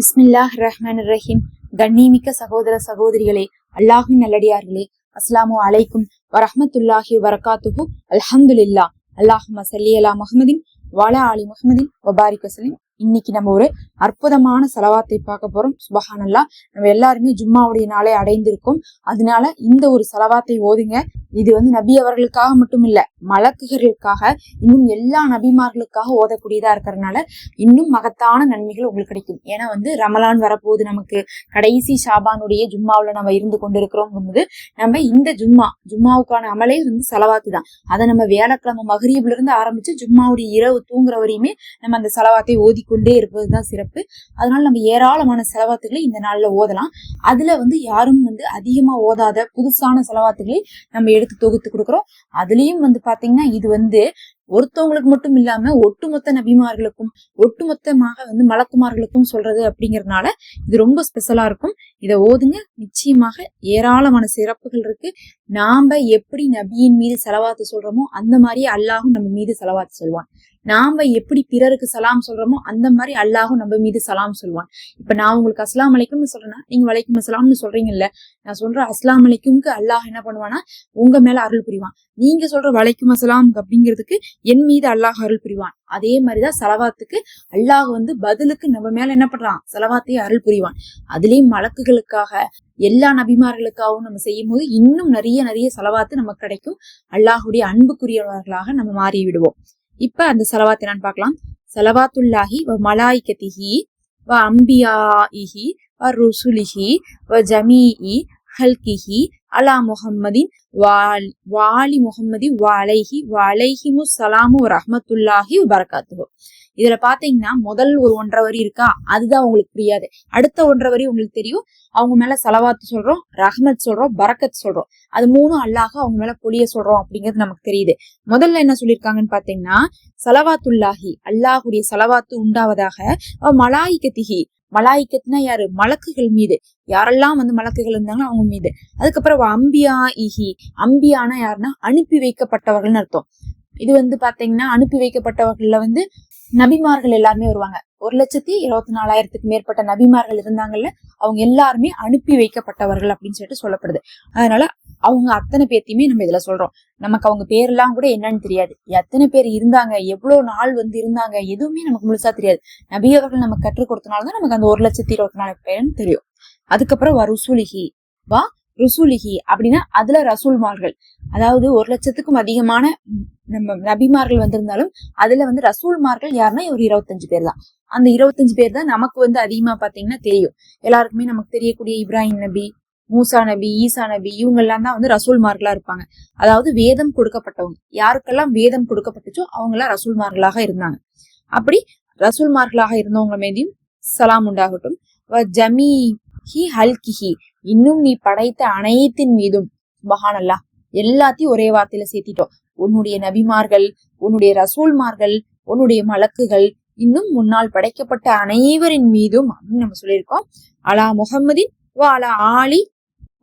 பிஸ்மில்லாஹ் ரஹ்மான் ரஹீம் கண்ணிமிக்க சகோதர சகோதரிகளே அல்லாஹின் நல்லடியார்களே அஸ்லாமு அலைக்கும் வரஹமத்துல்லாஹி வரகாத்துஹு அல்ஹம்துல்லா அல்லாஹ் மசல்லி அலா முஹமதின் வாலா அலி முஹமதின் வபாரிக் வசலிம் இன்னைக்கு நம்ம ஒரு அற்புதமான செலவாத்தை பார்க்க போறோம். சுபஹானல்லா. நம்ம எல்லாருமே ஜும்மாவுடைய நாளை அடைந்திருக்கோம். அதனால இந்த ஒரு செலவாத்தை ஓதுங்க. இது வந்து நபி அவர்களுக்காக மட்டும் இல்ல மலக்குகளுக்காக இன்னும் எல்லா நபிமார்களுக்காக ஓதக்கூடியதா இருக்கிறதுனால இன்னும் மகத்தான நன்மைகள் உங்களுக்கு கிடைக்கும். ஏன்னா வந்து ரமலான் வரப்போகுது நமக்கு. கடைசி ஷாபானுடைய ஜும்மாவில் நம்ம இருந்து கொண்டிருக்கிறோங்கும் நம்ம இந்த ஜும்மா ஜும்மாவுக்கான அமலே வந்து செலவாத்து தான். அதை நம்ம வியாழக்கிழமை மகரீப்ல இருந்து ஆரம்பிச்சு ஜும்மாவுடைய இரவு தூங்குற வரையுமே நம்ம அந்த செலவாத்தை ஓதிக்கொண்டே இருப்பதுதான் சிறப்பு. அதனால நம்ம ஏராளமான செலவாத்துக்களை இந்த நாள்ல ஓதலாம். அதுல வந்து யாரும் வந்து அதிகமா ஓதாத புதுசான செலவாத்துக்களை நம்ம எடுத்து தொகுத்து கொடுக்குறோம். அதுலயும் வந்து பாத்தீங்கன்னா இது வந்து ஒருத்தவங்களுக்கு மட்டும் இல்லாம ஒட்டுமொத்த நபிமார்களுக்கும் ஒட்டுமொத்தமாக வந்து மலக்குமார்களுக்கும் சொல்றது அப்படிங்கறதுனால இது ரொம்ப ஸ்பெஷலா இருக்கும். இதை ஓதுங்க. நிச்சயமாக ஏராளமான சிறப்புகள் இருக்கு. நாம எப்படி நபியின் மீது செலவாத்து சொல்றோமோ அந்த மாதிரி அல்லாஹும் நம்ம மீது செலவாத்து சொல்லுவான் நாம எப்படி பிறருக்கு சலாம் சொல்றோமோ அந்த மாதிரி அல்லாஹும் நம்ம மீது சலாம் சொல்லுவான் இப்ப நான் உங்களுக்கு அஸ்லாம் அலைக்கும்னு சொல்றேன்னா நீங்க வலைக்கும் அஸ்லாம்னு சொல்றீங்கல்ல நான் சொல்ற அஸ்லாம் அலைக்கும்க்கு அல்லாஹ் என்ன பண்ணுவானா உங்க மேல அருள் புரிவான். நீங்க சொல்ற வலைக்கும் அஸ்லாம் அப்படிங்கிறதுக்கு என் மீது அல்லாஹ் அருள் புரிவான். அதே மாதிரிதான் செலவாத்துக்கு அல்லாஹ் வந்து பதிலுக்கு நம்ம மேல என்ன பண்றான்? செலவாத்தையே அருள் புரிவான். அதுலயும் மலக்குகளுக்காக எல்லா நபிமார்களுக்காகவும் நம்ம செய்யும் போது இன்னும் நிறைய நிறைய செலவாத்து நமக்கு கிடைக்கும். அல்லாஹுடைய அன்புக்குரியவர்களாக நம்ம மாறி விடுவோம். இப்ப அந்த செலவாத்தை நான் பார்க்கலாம். செலவாத்துல்லாஹி வ மலாய்கதிஹி வ அம்பியாஇஹி வ ருசுலிஹி வ ஜமீஇ ஹல்கிஹி அலா முகம்மதின் வாலி முகம்மதி வாலைஹி வாலைஹிமு சலாமு ரஹமத்துல்லாஹி வரகாத்துஹு இதுல பாத்தீங்கன்னா முதல் ஒரு ஒன்றரை வரி இருக்கா? அதுதான் உங்களுக்கு புரியாது. அடுத்த ஒன்றரை வரி உங்களுக்கு தெரியும். அவங்க மேல செலவாத்து சொல்றோம் ரஹ்மத் சொல்றோம் பரக்கத் சொல்றோம். அது மூணும் அல்லாஹ் அவங்க மேல பொழிய சொல்றோம் அப்படிங்கிறது நமக்கு தெரியுது. முதல்ல என்ன சொல்லியிருக்காங்கன்னு பாத்தீங்கன்னா சலவாத்துல்லாஹி அல்லாஹுடைய செலவாத்து உண்டாவதாக மலாய்கத்திகி மலாய்க்கத்துனா யாரு? மலக்குகள் மீது. யாரெல்லாம் வந்து மலக்குகள் இருந்தாங்களோ அவங்க மீது. அதுக்கப்புறம் அம்பியா இஹி. அம்பியானா யாருன்னா அனுப்பி வைக்கப்பட்டவர்கள்னு அர்த்தம். இது வந்து பாத்தீங்கன்னா அனுப்பி வைக்கப்பட்டவர்கள்ல வந்து நபிமார்கள் எல்லாருமே வருவாங்க. ஒரு லட்சத்தி இருபத்தி நாலாயிரத்துக்கு மேற்பட்ட நபிமார்கள் இருந்தாங்கல்ல அவங்க எல்லாருமே அனுப்பி வைக்கப்பட்டவர்கள் அப்படின்னு சொல்லிட்டு சொல்லப்படுது. அதனால அவங்க அத்தனை பேர்த்தையுமே நம்ம இதுல சொல்றோம். நமக்கு அவங்க பேரெல்லாம் கூட என்னன்னு தெரியாது. எத்தனை பேர் இருந்தாங்க எவ்வளவு நாள் வந்து இருந்தாங்க எதுவுமே நமக்கு முழுசா தெரியாது. நபியவர்கள் நமக்கு கற்றுக் கொடுத்தனாலதான் நமக்கு அந்த ஒரு லட்சத்தி இருபத்தி நாலு பேருன்னு தெரியும். அதுக்கப்புறம் வருசூலிகி வா ருசூலிகி அப்படின்னா அதுல ரசூல்மார்கள் அதாவது ஒரு லட்சத்துக்கும் அதிகமான நம்ம நபிமார்கள் வந்திருந்தாலும் அதுல வந்து ரசூல்மார்கள் யாருன்னா ஒரு இருபத்தஞ்சு பேர் தான். அந்த இருபத்தஞ்சு பேர் தான் நமக்கு வந்து அதிகமா பாத்தீங்கன்னா தெரியும். எல்லாருக்குமே நமக்கு தெரியக்கூடிய இப்ராஹிம் நபி மூசா நபி ஈசா நபி இவங்க எல்லாம் தான் வந்து ரசூல்மார்களா இருப்பாங்க. அதாவது வேதம் கொடுக்கப்பட்டவங்க. யாருக்கெல்லாம் வேதம் கொடுக்கப்பட்டுச்சோ அவங்களாம் ரசூல்மார்களாக இருந்தாங்க. அப்படி ரசூல்மார்களாக இருந்தவங்க மீதியும் சலாம் உண்டாகட்டும். ஜமி ஹி ஹல்கிஹி. இன்னும் நீ படைத்த அனைத்தின் மீதும் மகானல்லா எல்லாத்தையும் ஒரே வார்த்தையில சேர்த்திட்டோம். உன்னுடைய நபிமார்கள் உன்னுடைய ரசூல்மார்கள் உன்னுடைய மலக்குகள் இன்னும் முன்னால் படைக்கப்பட்ட அனைவரின் மீதும் அப்படின்னு நம்ம சொல்லியிருக்கோம். அலா முகமதின் வா அலா ஆலி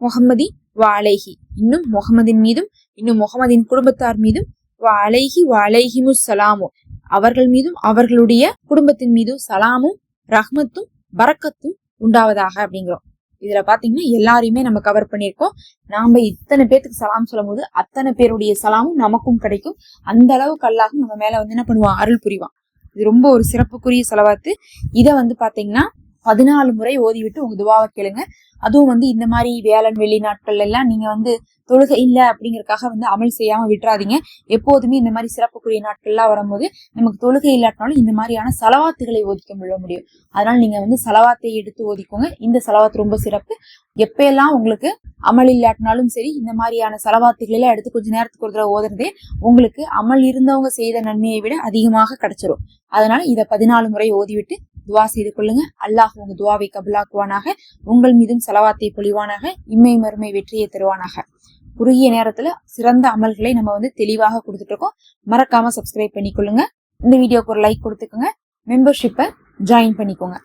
முகமதி வா அலைஹி. இன்னும் முகமதின் மீதும் இன்னும் முகமதின் குடும்பத்தார் மீதும் வா அலைஹி வா அலைஹிமு சலாமும் அவர்கள் மீதும் அவர்களுடைய குடும்பத்தின் மீதும் சலாமும் ரஹ்மத்தும் பரக்கத்தும் உண்டாவதாக அப்படிங்கிறோம். இதுல பாத்தீங்கன்னா எல்லாரையுமே நம்ம கவர் பண்ணியிருக்கோம். நாம இத்தனை பேத்துக்கு சலாம் சொல்லும் போது அத்தனை பேருடைய சலாமும் நமக்கும் கிடைக்கும். அந்த அளவுக்கு அல்லாஹும் நம்ம மேல வந்து என்ன பண்ணுவான்? அருள் புரிவான். இது ரொம்ப ஒரு சிறப்புக்குரிய செலவாத்து. இதை வந்து பாத்தீங்கன்னா பதினாலு முறை ஓதிவிட்டு உங்க துவாவை கேளுங்க. அதுவும் வந்து இந்த மாதிரி வேளன் வெள்ளி நாட்கள் எல்லாம் நீங்க வந்து தொழுகை இல்லை அப்படிங்கறக்காக வந்து அமல் செய்யாம விட்டுறாதீங்க. எப்போதுமே இந்த மாதிரி சிறப்புக்குரிய நாட்கள்லாம் வரும்போது நமக்கு தொழுகை இல்லாட்டினாலும் இந்த மாதிரியான செலவாத்துகளை ஒதுக்க முடிய முடியும். அதனால நீங்க வந்து செலவாத்தை எடுத்து ஒதுக்கோங்க இந்த செலவாத்து ரொம்ப சிறப்பு. எப்பெல்லாம் உங்களுக்கு அமல் இல்லாட்டினாலும் சரி இந்த மாதிரியான செலவாத்துகளெல்லாம் எடுத்து கொஞ்ச நேரத்துக்கு ஒரு தடவை ஓதுறதே உங்களுக்கு அமல் இருந்தவங்க செய்த நன்மையை விட அதிகமாக கிடைச்சிரும். அதனால இதை பதினாலு முறை ஓதிவிட்டு துவா செய்து கொள்ளுங்க. அல்லாஹ் உங்க துவாவை கபலாக்குவானாக. உங்கள் மீதும் செலவாத்தை பொழிவானாக. இம்மை மறுமை வெற்றியை தருவானாக. குறுகிய நேரத்துல சிறந்த அமல்களை நம்ம வந்து தெளிவாக கொடுத்துட்டு இருக்கோம் மறக்காம சப்ஸ்கிரைப் பண்ணிக்கொள்ளுங்க. இந்த வீடியோக்கு ஒரு லைக் கொடுத்துக்கோங்க. மெம்பர்ஷிப்பை ஜாயின் பண்ணிக்கோங்க.